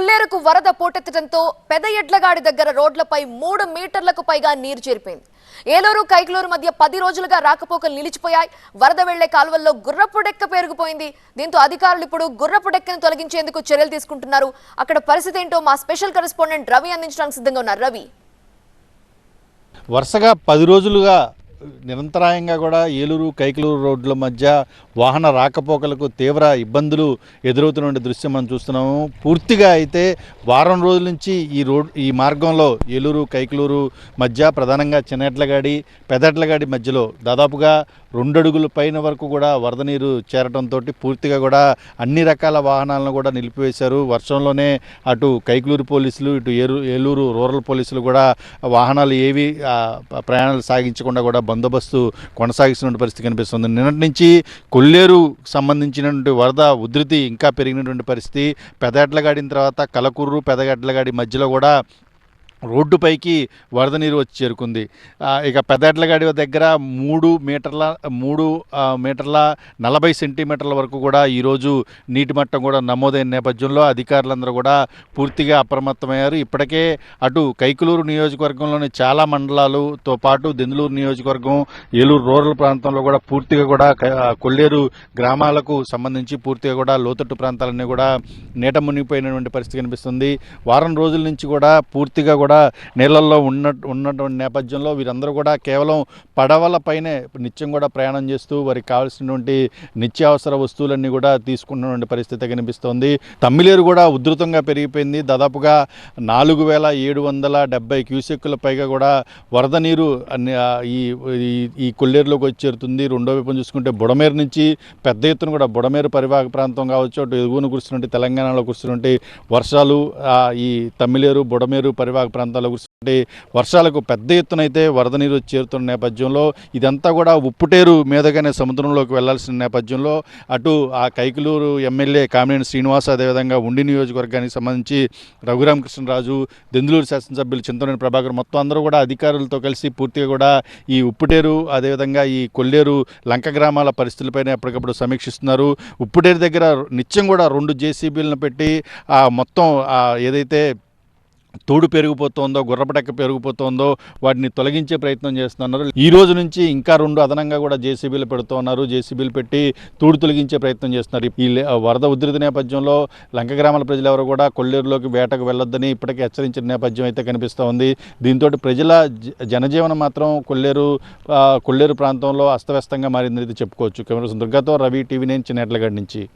కొల్లేరుకు వరద పోటెత్తడంతో పెద ఎడ్లగాడి దగ్గర రోడ్లపై మూడు మీటర్లకు పైగా నీరు చేరిపోయింది. ఏలూరు కైకలూరు మధ్య పది రోజులుగా రాకపోకలు నిలిచిపోయాయి. వరద వెళ్ళే కాలువల్లో గుర్రపు డెక్క పెరిగిపోయింది. దీంతో అధికారులు ఇప్పుడు గుర్రపు డెక్కను తొలగించేందుకు చర్యలు తీసుకుంటున్నారు. అక్కడ పరిస్థితి ఏంటో మా స్పెషల్ కరెస్పాండెంట్ రవి అందించడానికి సిద్ధంగా ఉన్నారు. రవి. వరుసగా పది రోజులుగా నిరంతరాయంగా కూడా ఏలూరు కైకలూరు రోడ్ల మధ్య వాహన రాకపోకలకు తీవ్ర ఇబ్బందులు ఎదురవుతున్న దృశ్యం మనం చూస్తున్నాము. పూర్తిగా అయితే వారం రోజుల నుంచి ఈ రోడ్ ఈ మార్గంలో ఏలూరు కైకలూరు మధ్య ప్రధానంగా చిన్నట్లగాడి పెదట్లగాడి మధ్యలో దాదాపుగా రెండు అడుగుల పైన వరకు కూడా వరద నీరు చేరడంతో పూర్తిగా కూడా అన్ని రకాల వాహనాలను కూడా నిలిపివేశారు. వర్షంలోనే అటు కైకలూరు పోలీసులు ఇటు ఏరు ఏలూరు రూరల్ పోలీసులు కూడా వాహనాలు ఏవి ప్రయాణాలు సాగించకుండా కూడా బందోబస్తు కొనసాగిస్తున్న పరిస్థితి కనిపిస్తుంది. నిన్నటి నుంచి కొల్లేరు సంబంధించినటువంటి వరద ఉధృతి ఇంకా పెరిగినటువంటి పరిస్థితి. పెదగడ్లగాడిన తర్వాత కలకూరు పెదగడ్లగాడి మధ్యలో కూడా రోడ్డుపైకి వరద నీరు వచ్చి చేరుకుంది. ఇక పెద్దడ్లగాడి దగ్గర మూడు మీటర్ల మూడు మీటర్ల నలభై సెంటీమీటర్ల వరకు కూడా ఈరోజు నీటి మట్టం కూడా నమోదైన నేపథ్యంలో అధికారులందరూ కూడా పూర్తిగా అప్రమత్తమయ్యారు. ఇప్పటికే అటు కైకులూరు నియోజకవర్గంలోని చాలా మండలాలతో పాటు దెందులూరు నియోజకవర్గం ఏలూరు రూరల్ ప్రాంతంలో కూడా పూర్తిగా కూడా కొల్లేరు గ్రామాలకు సంబంధించి పూర్తిగా కూడా లోతట్టు ప్రాంతాలన్నీ కూడా నీట మునిగిపోయినటువంటి పరిస్థితి కనిపిస్తుంది. వారం రోజుల నుంచి కూడా పూర్తిగా కూడా కూడా నీళ్ళల్లో ఉన్న ఉన్నటువంటి నేపథ్యంలో వీరందరూ కూడా కేవలం పడవలపైనే నిత్యం కూడా ప్రయాణం చేస్తూ వారికి కావాల్సినటువంటి నిత్యావసర వస్తువులన్నీ కూడా తీసుకున్నటువంటి పరిస్థితి కనిపిస్తోంది. తమ్మిలేరు కూడా ఉధృతంగా పెరిగిపోయింది. దాదాపుగా నాలుగు వేల ఏడు వందల డెబ్బై క్యూసెక్కుల పైగా కూడా వరద నీరు అన్ని- ఈ ఈ- కొల్లేరులోకి వచ్చి చేరుతుంది. రెండో వైపు చూసుకుంటే బుడమేరు నుంచి పెద్ద ఎత్తున కూడా బుడమేరు పరివాహక ప్రాంతం కావచ్చు అటు ఎగువన కురుస్తున్నట్టు తెలంగాణలో కురుస్తున్నట్టు వర్షాలు ఈ తమ్మిలేరు బుడమేరు పరివాహక ప్రాంతాల్లో కురుస్తున్నట్టు వర్షాలకు పెద్ద ఎత్తున అయితే వరద నీరు చేరుతున్న నేపథ్యంలో ఇదంతా కూడా ఉప్పుటేరు మీదగానే సముద్రంలోకి వెళ్ళాల్సిన నేపథ్యంలో అటు ఆ కైకలూరు ఎమ్మెల్యే కామినేని శ్రీనివాస్ అదేవిధంగా ఉండి నియోజకవర్గానికి సంబంధించి రఘురామకృష్ణరాజు దెందులూరు శాసనసభ్యులు చింతనేని ప్రభాకర్ మొత్తం అందరూ కూడా అధికారులతో కలిసి పూర్తిగా కూడా ఈ ఉప్పుటేరు అదేవిధంగా ఈ కొల్లేరు లంక గ్రామాల పరిస్థితులపైన ఎప్పటికప్పుడు సమీక్షిస్తున్నారు. ఉప్పుటేరు దగ్గర నిత్యం కూడా రెండు జేసీబీలను పెట్టి ఆ మొత్తం ఏదైతే తోడు పెరిగిపోతుందో గుర్రపటెక్క పెరిగిపోతుందో వాటిని తొలగించే ప్రయత్నం చేస్తున్నారు. ఈ రోజు నుంచి ఇంకా రెండు అదనంగా కూడా జేసీబీలు పెడుతున్నారు జేసీబీలు పెట్టి తోడు తొలగించే ప్రయత్నం చేస్తున్నారు. ఈ వరద ఉధృతి నేపథ్యంలో లంక గ్రామాల ప్రజలు ఎవరు కూడా కొల్లేరులోకి వేటకు వెళ్ళొద్దని ఇప్పటికే హెచ్చరించిన నేపథ్యం అయితే కనిపిస్తూ ఉంది. దీంతో ప్రజల జ- జనజీవనం మాత్రం కొల్లేరు కొల్లేరు ప్రాంతంలో అస్తవ్యస్తంగా మారిందని అయితే చెప్పుకోవచ్చు. కెమెరా దుర్గాతో రవి టీవీ నేను చిన్నట్లగడ్ నుంచి.